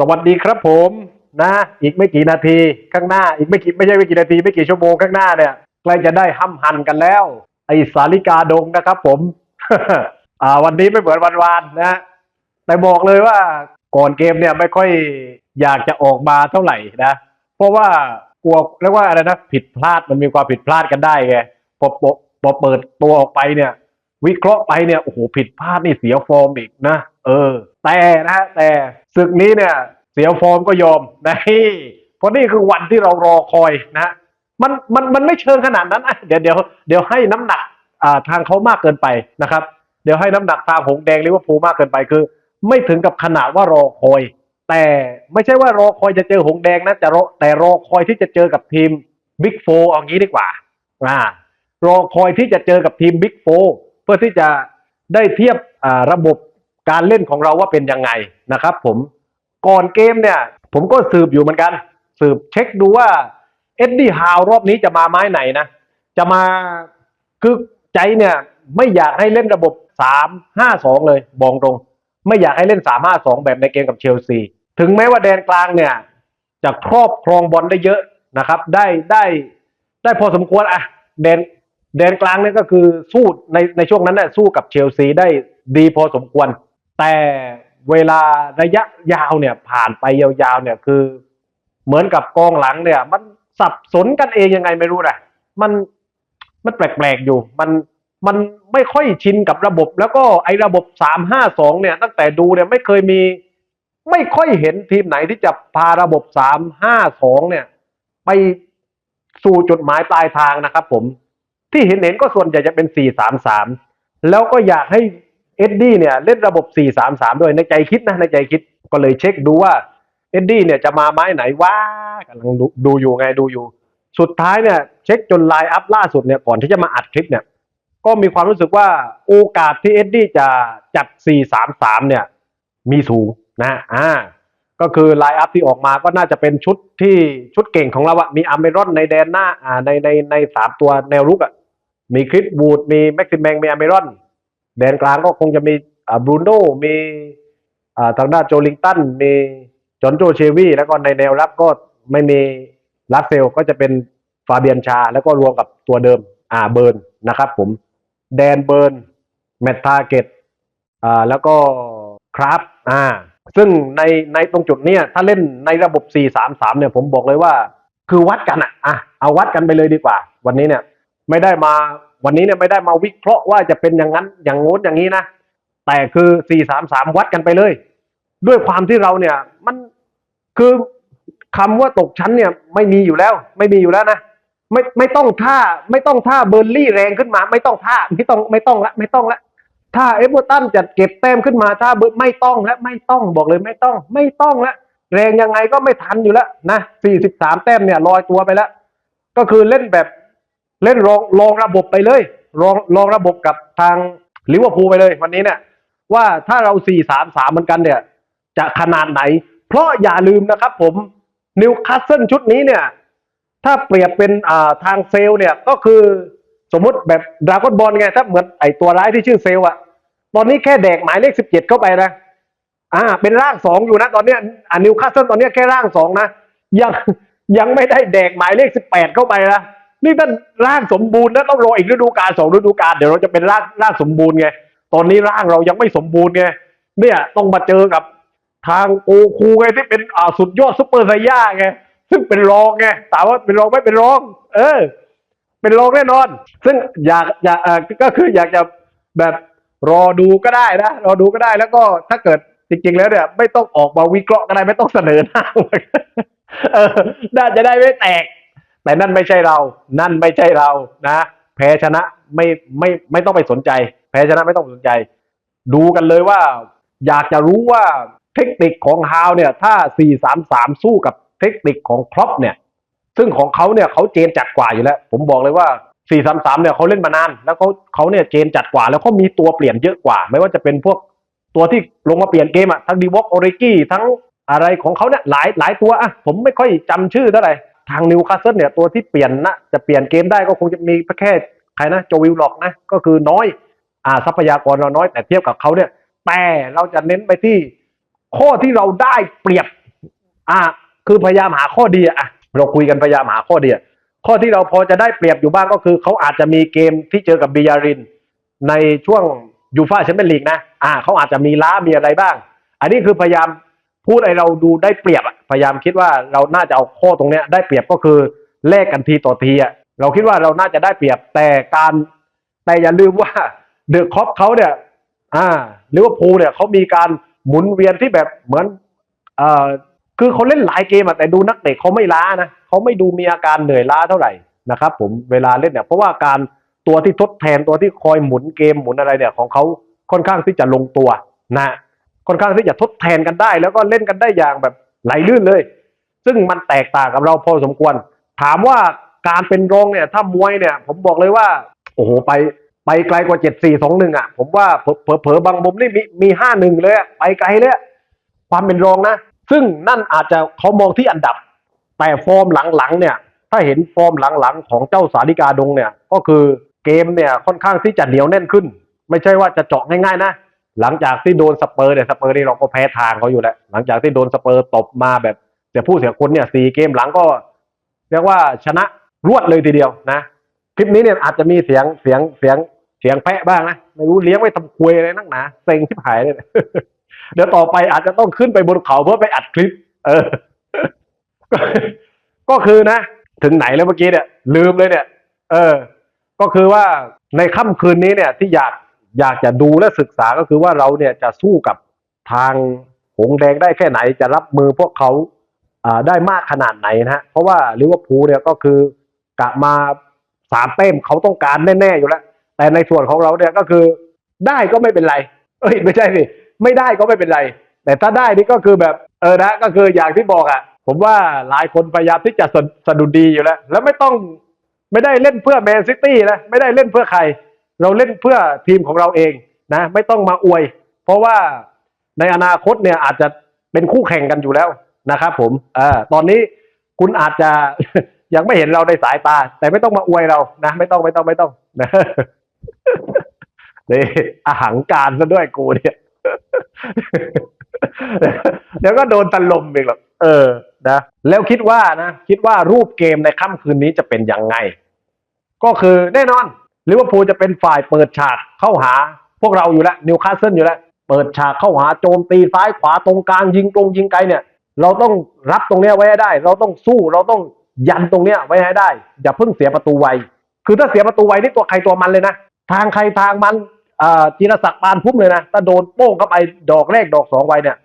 สวัสดีครับผมนะอีกไม่กี่นาทีข้างหน้า อีกไม่กี่ไม่ใช่ไม่กี่นาทีไม่กี่ชั่วโมงข้างหน้าเนี่ยใกล้จะได้ห้ำหันกันแล้ว ไอสาลิกาดงนะครับผมอ่าวันนี้ไม่เหมือนวันวานนะแต่บอกเลยว่าก่อนเกมเนี่ยไม่ค่อยอยากจะออกมาเท่าไหร่นะ เพราะว่ากลัวเรียกว่าอะไรนะผิดพลาดมันมีความผิดพลาดกันได้ไงพอพอพอเปิดตัวออกไปเนี่ย วิเคราะห์ไปเนี่ยโอ้โหผิดพลาดนี่เสียฟอร์มอีกนะ เออ แต่นะฮะแต่ศึกนี้เนี่ย เสียฟอร์มก็ยอมนะเพราะนี่คือวันที่เรารอคอยนะมันมันมันไม่เชิงขนาดนั้นเดี๋ยวเดี๋ยวเดี๋ยวให้น้ำหนักอ่าทางเขามากเกินไปนะครับ เดี๋ยวให้น้ำหนักทางหงแดงหรือว่าภูมากเกินไปคือ ไม่ถึงกับขนาดว่ารอคอย แต่ไม่ใช่ว่ารอคอยจะเจอหงแดงนะแต่รอแต่รอคอยที่จะเจอกับทีมบิ๊กโฟเอางี้ดีกว่าอ่ารอคอยที่จะเจอกับทีมบิ๊กโฟเพื่อที่จะได้เทียบระบบ การเล่นของเราว่าเป็นยังไงนะครับ ผมก่อนเกมเนี่ย ผมก็สืบอยู่เหมือนกัน สืบเช็คดูว่าเอ็ดดี้ฮาวรอบนี้จะมาไม้ไหนนะ จะมาคือใจเนี่ยไม่อยากให้เล่นระบบสามห้าสองเลยบอกตรง ไม่อยากให้เล่นสามห้าสองแบบในเกมกับเชลซี ถึงแม้ว่าแดนกลางเนี่ย จะครอบครองบอลได้เยอะนะครับ ได้ได้ได้พอสมควรอะแดนแดนกลางเนี่ยก็คือสู้ในในช่วงนั้นเนี่ยสู้กับเชลซีได้ดีพอสมควร แต่เวลาระยะยาวเนี่ยผ่านไปยาวๆเนี่ยคือ เหมือนกับกองหลังเนี่ย มันสับสนกันเองยังไงไม่รู้นะมันมันแปลกๆอยู่ มันมันไม่ค่อยชินกับระบบ แล้วก็ไอ้ระบบสามห้าสองเนี่ย ตั้งแต่ดูเนี่ยไม่เคยมี ไม่ค่อยเห็นทีมไหนที่จะพาระบบสามห้าสองเนี่ย ไปสู่จุดหมายปลายทางนะครับผมที่เห็นเห็นก็ส่วนใหญ่จะเป็นสี่สามสามแล้วก็อยากให้ เอ็ดดี้เนี่ยเล่นระบบสี่สามสามด้วยในใจคิดนะในใจคิดก็เลยเช็คดูว่าเอ็ดดี้เนี่ยจะมาไม้ไหนว่ากำลังดูดูอยู่ไงดูอยู่ สุดท้ายเนี่ยเช็คจนไลน์อัพล่าสุดเนี่ยก่อนที่จะมาอัดคลิปเนี่ยก็มีความรู้สึกว่าโอกาสที่เอ็ดดี้จะจัด 4-3-3 เนี่ยมีสูงนะอ่าก็คือไลน์อัพที่ออกมาก็น่าจะเป็นชุดที่ชุดเก่งของเราอะมีอาร์เมรอนในแดนหน้าอ่าในในในสามตัวแนวรุกอะมีคริสบูดมีแม็กซิมแมงมีอาร์เมรอน แดนกลางก็คงจะมีบรูโน่มีทางด้านโจลิงตันมีจอห์นโจเชวี่แล้วก็ในแนวรับก็ไม่มีลัสเซลก็จะเป็นฟาเบียนชา แล้วก็รวมกับตัวเดิมอ่าเบิร์นนะครับผมแดนเบิร์นแมตทาเกตอ่าแล้วก็ครับอ่าซึ่งในในตรงจุดเนี้ยถ้าเล่นในระบบ 4-3-3 เนี่ยผมบอกเลยว่า คือวัดกันอะอะเอาวัดกันไปเลยดีกว่า วันนี้เนี่ย ไม่ได้มา วันนี้เนี่ยไม่ได้มาวิเคราะห์ว่าจะเป็นอย่างนั้นอย่างงู้นอย่างนี้นะ แต่คือ4-3-3วัดกันไปเลย ด้วยความที่เราเนี่ย มันคือคำว่าตกชั้นเนี่ย ไม่มีอยู่แล้ว ไม่มีอยู่แล้วนะไม่ไม่ต้องท่าไม่ต้องท่าเบอร์ลี่แรงขึ้นมา ไม่ต้องท่าไม่ต้องไม่ต้องละไม่ต้องละถ้าเอเวอร์ตันจะเก็บแต้มขึ้นมาถ้าเบอร์ไม่ต้องและไม่ต้องบอกเลยไม่ต้อง ไม่ต้องละแรงยังไงก็ไม่ทันอยู่แล้วนะ43 แต้มเนี่ยลอยตัวไปแล้ว ก็คือเล่นแบบ เล่นรองรองระบบไปเลยรองรองระบบกับทางลิเวอร์พูลไปเลยวันนี้เนี่ยว่าถ้าเรา4-3-3เหมือนกันเนี่ย จะขนาดไหน เพราะอย่าลืมนะครับผมนิวคาสเซิลชุดนี้เนี่ย ถ้าเปรียบเป็นอ่าทางเซลเนี่ยก็คือสมมุติแบบดราก้อนบอลไงถ้าเหมือนไอตัวร้ายที่ชื่อเซลอะตอนนี้แค่แดกหมายเลขสิบเจ็ดเข้าไปนะอ่า เป็นร่างสองอยู่นะ ตอนเนี้ยอ่านิวคาสเซิลตอนเนี้ยแค่ร่างสองนะยังยังไม่ได้แดกหมายเลขสิบแปดเข้าไปนะ นี่นั่นร่างสมบูรณ์นะต้องรออีกฤดูกาลสองฤดูกาลเดี๋ยวเราจะเป็นร่างร่างสมบูรณ์ไงตอนนี้ร่างเรายังไม่สมบูรณ์ไงเนี่ยต้องมาเจอกับทางโอคูไงที่เป็นอ่าสุดยอดซุปเปอร์ไซย่าไงซึ่งเป็นรองไงถามว่าเป็นรองไม่เป็นรอง เออ เป็นรองแน่นอน ซึ่งอยากอยากเออก็คืออยากจะแบบรอดูก็ได้นะรอดูก็ได้แล้วก็ถ้าเกิดจริงๆแล้วเนี่ย ไม่ต้องออกมาวิเคราะห์ก็ได้ไม่ต้องเสนอหน้าเออน่าจะได้ไม่แตก แต่นั่นไม่ใช่เรา นั่นไม่ใช่เรานะ แพ้ชนะไม่ไม่ไม่ต้องไปสนใจ แพ้ชนะไม่ต้องสนใจ ดูกันเลยว่า อยากจะรู้ว่าเทคนิคของฮาวเนี่ย ถ้า 4-3-3 สู้กับเทคนิคของครอปเนี่ย ซึ่งของเขาเนี่ยเขาเจนจัดกว่าอยู่แล้ว ผมบอกเลยว่า 4-3-3 เนี่ยเขาเล่นมานาน แล้วเขาเขาเนี่ยเจนจัดกว่า แล้วเขามีตัวเปลี่ยนเยอะกว่า ไม่ว่าจะเป็นพวกตัวที่ลงมาเปลี่ยนเกมอะทั้งดีวอกโอเรกี้ทั้งอะไรของเขาเนี่ยหลายหลายตัวอะผมไม่ค่อยจำชื่อเท่าไหร่ ทางนิวคาสเซิลเนี่ยตัวที่เปลี่ยนนะจะเปลี่ยนเกมได้ก็คงจะมีแค่ใครนะโจวิลล็อกนะก็คือน้อยอ่าทรัพยากรเราน้อยแต่เทียบกับเขาเนี่ย แต่เราจะเน้นไปที่ข้อที่เราได้เปรียบอะคือพยายามหาข้อดีอะเราคุยกันพยายามหาข้อดีข้อที่เราพอจะได้เปรียบอยู่บ้างก็คือเขาอาจจะมีเกมที่เจอกับบิยาริน ในช่วงยูฟ่าแชมเปี้ยนลีกนะอ่าเขาอาจจะมีล้ามีอะไรบ้าง อันนี้คือพยายาม พูดให้เราดูได้เปรียบอะพยายามคิดว่าเราน่าจะเอาข้อตรงเนี้ยได้เปรียบก็คือแลกกันทีต่อทีอะเราคิดว่าเราน่าจะได้เปรียบแต่การแต่อย่าลืมว่าเดอะคอปเขาเนี่ย อ่าหรือว่าพูเนี่ยเขามีการหมุนเวียนที่แบบเหมือนเอ่อคือเขาเล่นหลายเกมอะแต่ดูนักเตะเขาไม่ล้านะเขาไม่ดูมีอาการเหนื่อยล้าเท่าไหร่นะครับ ผมเวลาเล่นเนี่ยเพราะว่าการตัวที่ทดแทนตัวที่คอยหมุนเกมหมุนอะไรเนี่ยของเขาค่อนข้างที่จะลงตัวนะ ค่อนข้างที่จะทดแทนกันได้ แล้วก็เล่นกันได้อย่างแบบไหลลื่นเลย ซึ่งมันแตกต่างกับเราพอสมควร ถามว่าการเป็นรองเนี่ยถ้ามวยเนี่ย ผมบอกเลยว่าโอ้โหไปไปไกลกว่าเจ็ดสี่สองหนึ่งอะ ผมว่าเผลอเผลอบางมุมนี่มีมีห้าหนึ่งเลยไปไกลเลยความเป็นรองนะ ซึ่งนั่นอาจจะเขามองที่อันดับ แต่ฟอร์มหลังๆเนี่ย ถ้าเห็นฟอร์มหลังๆ ของเจ้าสาริกาดงเนี่ย ก็คือเกมเนี่ยค่อนข้างที่จะเหนียวแน่นขึ้น ไม่ใช่ว่าจะเจาะง่ายๆนะ หลังจากที่โดนสเปอร์เนี่ยสเปอร์นี่เราก็แพ้ทางเขาอยู่แล้วหลังจากที่โดนสเปอร์ตบมาแบบเสียผู้เสียคนเนี่ยสี่เกมหลังก็ เรียกว่าชนะรวดเลยทีเดียวนะคลิปนี้เนี่ยอาจจะมีเสียงเสียงเสียงเสียงแพะบ้างนะไม่รู้เลี้ยงไว้ทำคุยอะไรนักหนาเซ็งชิบหายเลยเนี่ยเดี๋ยวต่อไปอาจจะต้องขึ้นไปบนเขาเพื่อไปอัดคลิป เออ ก็คือนะ ถึงไหนแล้วเมื่อกี้เนี่ย ลืมเลยเนี่ย เออ ก็คือว่าในค่ำคืนนี้เนี่ยที่อยาก อยากจะดูและศึกษาก็คือว่าเราเนี่ยจะสู้กับทางหงแดงได้แค่ไหนจะรับมือพวกเขาได้มากขนาดไหนนะฮะเพราะว่าลิเวอร์พูลเนี่ยก็คือกะมาสามเต้มเขาต้องการแน่ๆอยู่แล้ว แต่ในส่วนของเราเนี่ยก็คือได้ก็ไม่เป็นไร เอ้ยไม่ใช่สิไม่ได้ก็ไม่เป็นไร แต่ถ้าได้นี่ก็คือแบบเออนะก็คืออย่างที่บอกอะ่ะ ผมว่าหลายคนพยายามที่จะสะสะดุดดีอยู่แล้ว แล้วไม่ต้องไม่ได้เล่นเพื่อแมนซิตี้นะไม่ได้เล่นเพื่อใคร เราเล่นเพื่อทีมของเราเองนะ ไม่ต้องมาอวย เพราะว่าในอนาคตเนี่ยอาจจะเป็นคู่แข่งกันอยู่แล้วนะครับผมอตอนนี้คุณอาจจะยังไม่เห็นเราในสายตา แต่ไม่ต้องมาอวยเรานะ ไม่ต้องไม่ต้องไม่ต้องนะนี่อาหังการซะด้วยกูเนี่ยเดี๋ยวก็โดนตะลมอีกหรอกเออนะแล้วคิดว่านะ คิดว่ารูปเกมในค่ำคืนนี้จะเป็นยังไง ก็คือแน่นอน ลิเวอร์พูลจะเป็นฝ่ายเปิดฉากเข้าหา พวกเราอยู่แล้วนิวคาสเซิลอยู่แล้ว เปิดฉากเข้าหาโจมตีซ้ายขวาตรงกลางยิงตรงยิงไกลเนี่ย เราต้องรับตรงเนี้ยไว้ให้ได้ เราต้องสู้เราต้องยันตรงเนี้ยไว้ให้ได้ อย่าเพิ่งเสียประตูไวคือถ้าเสียประตูไวนี่ตัวใครตัวมันเลยนะ ทางใครทางมันจีรศักดิ์ปานพุ่มเลยนะถ้าโดนโป้งเข้าไปดอกแรกดอกสองไวเนี่ย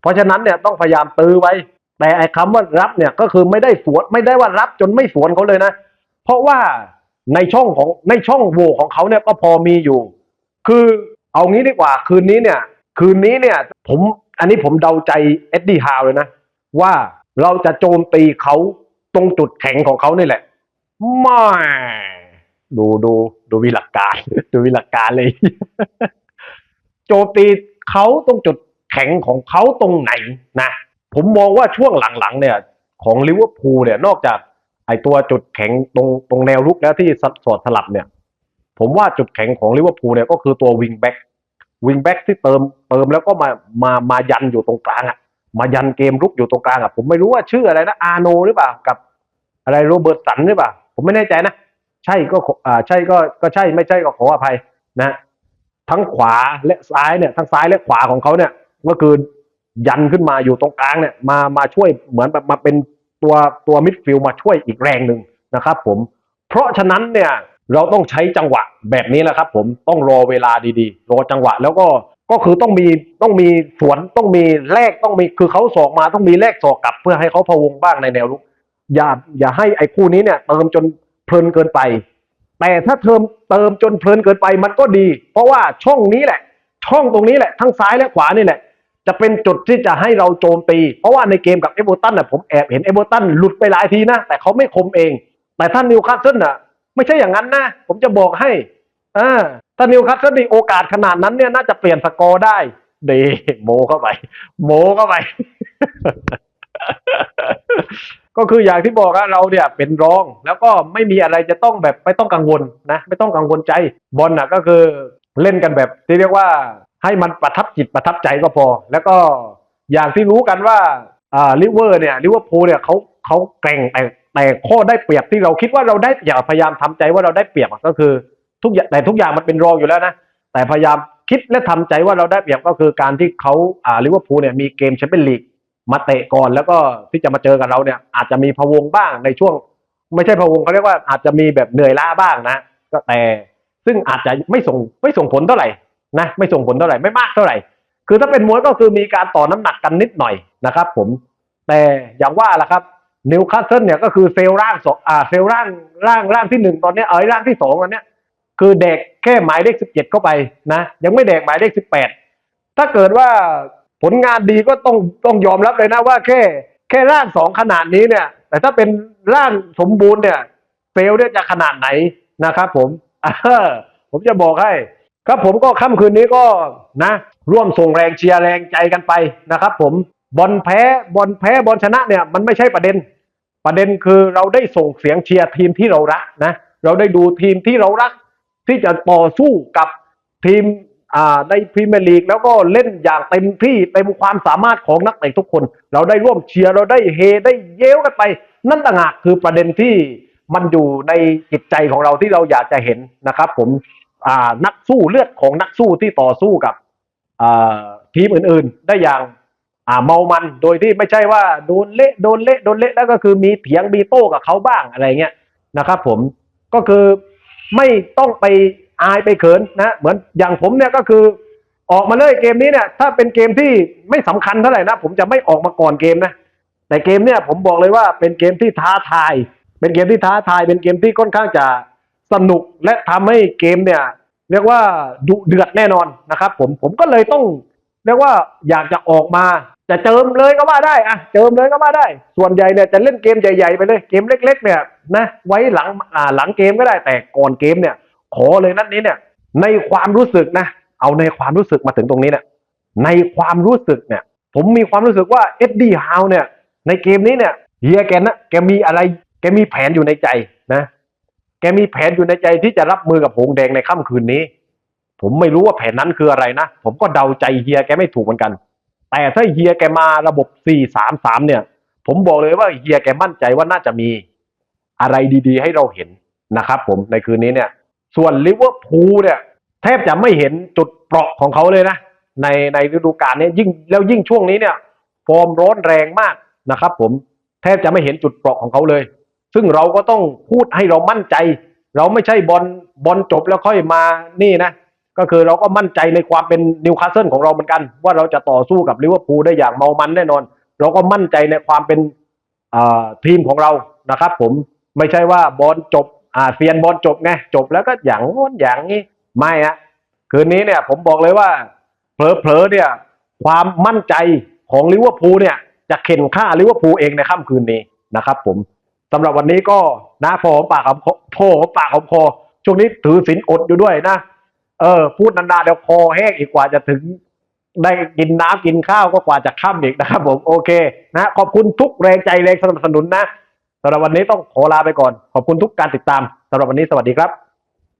เพราะฉะนั้นเนี่ยต้องพยายามตื้อไว้ แต่ไอ้คำว่ารับเนี่ยก็คือไม่ได้สวนไม่ได้ว่ารับจนไม่สวนเขาเลยนะ เพราะว่า ในช่องของในช่องโหว่ของเขาเนี่ยก็พอมีอยู่ คือเอางี้ดีกว่าคืนนี้เนี่ย คืนนี้เนี่ยผมอันนี้ผมเดาใจเอ็ดดี้ฮาวเลยนะ ว่าเราจะโจมตีเขาตรงจุดแข็งของเขานี่แหละไม่ดูดูดูวิหลักการ ดูวิหลักการเลย โจมตีเขาตรงจุดแข็งของเขาตรงไหนนะ ผมมองว่าช่วงหลังๆเนี่ย ของลิเวอร์พูลเนี่ยนอกจาก ไอตัวจุดแข็งตรงตรงแนวรุกแล้วที่สอดสลับเนี่ย ผมว่าจุดแข็งของลิเวอร์พูลเนี่ยก็คือตัววิงแบ็กวิงแบ็กที่เติมเติมแล้วก็มามามายันอยู่ตรงกลางอะ มายันเกมรุกอยู่ตรงกลางอะผมไม่รู้ว่าชื่ออะไรนะอาโนหรือเปล่ากับ อะไรโรเบิร์ตสันหรือเปล่าผมไม่แน่ใจนะ ใช่ก็ออ่าใช่ก็ก็ใช่ไม่ใช่ก็ขออภัยนะทั้งขวาและซ้ายเนี่ยทั้งซ้ายและขวาของเขาเนี่ยก็คือยันขึ้นมาอยู่ตรงกลางเนี่ยมามาช่วยเหมือนแบบมาเป็น ตัวตัวมิดฟิลมาช่วยอีกแรงหนึ่งนะครับผมเพราะฉะนั้นเนี่ยเราต้องใช้จังหวะแบบนี้แหละครับ ผมต้องรอเวลาดีๆ รอจังหวะแล้วก็ก็คือต้องมีต้องมีสวนต้องมีแลกต้องมีคือเขาสอกมาต้องมีแลกสอกกลับ เพื่อให้เขาพะวงบ้างในแนวรุกอย่าอย่าให้ไอ้คู่นี้เนี่ยเติมจนเพลินเกินไป แต่ถ้าเติมเติมจนเพลินเกินไปมันก็ดี เพราะว่าช่องนี้แหละ ช่องตรงนี้แหละทั้งซ้ายและขวานี่แหละ จะเป็นจุดที่จะให้เราโจมตี เพราะว่าในเกมกับเอเวอร์ตันน่ะผมแอบเห็นเอเวอร์ตันหลุดไปหลายทีนะ แต่เขาไม่คมเอง แต่ถ้านิวคาสเซิลน่ะ ไม่ใช่อย่างนั้นนะ ผมจะบอกให้อ่าถ้านิวคาสเซิลมีโอกาสขนาดนั้นเนี่ยน่าจะเปลี่ยนสกอร์ได้ เดโมเข้าไป โมเข้าไป ก็คืออย่างที่บอกอะเราเนี่ยเป็นรอง แล้วก็ไม่มีอะไรจะต้องแบบไม่ต้องกังวลนะ ไม่ต้องกังวลใจบอลน่ะก็คือเล่นกันแบบที่เรียกว่า ให้มันประทับจิตประทับใจก็พอ แล้วก็อย่างที่รู้กันว่าอ่าลิเวอร์เนี่ยลิเวอร์พูลเนี่ยเขาเขาแกร่งแต่แต่ข้อได้เปรียบที่เราคิดว่าเราได้อย่าพยายามทำใจว่าเราได้เปรียบก็คือทุกอย่างแต่ทุกอย่างมันเป็นรองอยู่แล้วนะแต่พยายามคิดและทำใจว่าเราได้เปรียบก็คือการที่เขาอ่าลิเวอร์พูลเนี่ยมีเกมแชมเปี้ยนลีกมาเตะก่อนแล้วก็ที่จะมาเจอกับเราเนี่ย อาจจะมีพะวงบ้างในช่วง ไม่ใช่พะวงเขาเรียกว่าอาจจะมีแบบเหนื่อยล้าบ้างนะ ก็แต่ซึ่งอาจจะไม่ส่งไม่ส่งผลเท่าไหร่ นะไม่ส่งผลเท่าไหร่ไม่มากเท่าไหร่ คือถ้าเป็นมวยก็คือมีการต่อน้ำหนักกันนิดหน่อยนะครับ ผมแต่อย่างว่าล่ะครับนิวคาสเซิลเนี่ยก็คือเซลล์ร่างสองอ่าเซลล์ร่างร่างร่างที่หนึ่งตอนนี้เอ้ยร่างที่สองตอนเนี้ยคือเด็กแค่หมายเลขสิบเจ็ดเข้าไปนะ ยังไม่เด็กหมายเลขสิบแปดถ้าเกิดว่าผลงานดีก็ต้องต้องยอมรับเลยนะว่าแค่แค่ร่างสองขนาดนี้เนี่ย แต่ถ้าเป็นร่างสมบูรณ์เนี่ยเซลล์เนี่ยจะขนาดไหนนะครับ ผมผมจะบอกให้ ครับผมก็ค่ำคืนนี้ก็นะ ร่วมส่งแรงเชียร์แรงใจกันไปนะครับ ผมบอลแพ้บอลแพ้บอลชนะเนี่ยมันไม่ใช่ประเด็น ประเด็นคือเราได้ส่งเสียงเชียร์ทีมที่เรารักนะ เราได้ดูทีมที่เรารัก ที่จะต่อสู้กับทีมอ่าในพรีเมียร์ลีกแล้วก็เล่นอย่างเต็มที่เต็มความสามารถของนักเตะทุกคน เราได้ร่วมเชียร์เราได้เฮได้เย้วกันไป นั่นต่างหากคือประเด็นที่มันอยู่ในจิตใจของเราที่เราอยากจะเห็นนะครับ ผม นักสู้เลือดของนักสู้ที่ต่อสู้กับทีมอื่นๆ ได้อย่างอ่าเมามันโดยที่ไม่ใช่ว่าโดนเละโดนเละโดนเละแล้วก็คือมีเถียงมีโต้กับเขาบ้างอะไรเงี้ยนะครับ ผมก็คือไม่ต้องไปอายไปเขินนะเหมือนอย่างผมเนี่ยก็คือออกมาเลยเกมนี้เนี่ยถ้าเป็นเกมที่ไม่สำคัญเท่าไหร่นะผมจะไม่ออกมาก่อนเกมนะแต่เกมเนี่ยผมบอกเลยว่าเป็นเกมที่ท้าทาย เป็นเกมที่ท้าทาย เป็นเกมที่ค่อนข้างจะ สนุกและทำให้เกมเนี่ย เรียกว่าดุเดือดแน่นอนนะครับ ผมผมก็เลยต้อง เรียกว่าอยากจะออกมาจะเจิมเลยก็ว่าได้อะเจิมเลยก็ว่าได้ ส่วนใหญ่เนี่ยจะเล่นเกมใหญ่ๆไปเลยเกมเล็ก ๆ เนี่ยนะไว้หลังอ่าหลังเกมก็ได้แต่ก่อนเกมเนี่ย ขอเลยนัดนี้เนี่ย ในความรู้สึกนะ เอาในความรู้สึกมาถึงตรงนี้เนี่ยในความรู้สึกเนี่ย ผมมีความรู้สึกว่าเอ็ดดี้ฮาวเนี่ย ในเกมนี้เนี่ยเฮียแกนะแกมีอะไรแกมีแผนอยู่ในใจนะ กมีแผนอยู่ในใจที่จะรับมือกับหงแดงในค่ำคืนนี้ ผมไม่รู้ว่าแผนนั้นคืออะไรนะ ผมก็เดาใจเฮียแกไม่ถูกเหมือนกัน แต่ถ้าเฮียแกมาระบบ 4-3-3 เนี่ย ผมบอกเลยว่าเฮียแกมั่นใจว่าน่าจะมีอะไรดีๆ ให้เราเห็นนะครับผมในคืนนี้เนี่ย ส่วนลิเวอร์พูลเนี่ย แทบจะไม่เห็นจุดเปราะของเขาเลยนะ ในในฤดูกาลนี้ยิ่งแล้วยิ่งช่วงนี้เนี่ย ฟอร์มร้อนแรงมากนะครับ ผมแทบจะไม่เห็นจุดเปราะของเขาเลย ซึ่งเราก็ต้องพูดให้เรามั่นใจ เราไม่ใช่บอลบอลจบแล้วค่อยมานี่นะ ก็คือเราก็มั่นใจในความเป็นนิวคาสเซิลของเราเหมือนกัน ว่าเราจะต่อสู้กับลิเวอร์พูลได้อย่างเมามันแน่นอน เราก็มั่นใจในความเป็นทีมของเรานะครับ ผมไม่ใช่ว่าบอลจบอาเซียนบอลจบไงจบแล้วก็อย่างโน้นอย่างนี้ไม่ฮะคืนนี้เนี่ยผมบอกเลยว่าเผลอๆเนี่ยความมั่นใจของลิเวอร์พูลเนี่ยจะเข็นค่าลิเวอร์พูลเองในค่ำคืนนี้นะครับผม สำหรับวันนี้ก็นะพอหอมปากหอมคอโทหอมปากหอมคอ ช่วงนี้ถือศีลอดอยู่ด้วยนะ เออ พูดนานๆเดี๋ยวคอแห้งอีกกว่าจะถึง ได้กินน้ำกินข้าวก็กว่าจะค่ำอีกนะครับผมโอเค นะขอบคุณทุกแรงใจแรงสนับสนุนนะสำหรับวันนี้ต้องขอลาไปก่อน ขอบคุณทุกการติดตามสำหรับวันนี้สวัสดีครับ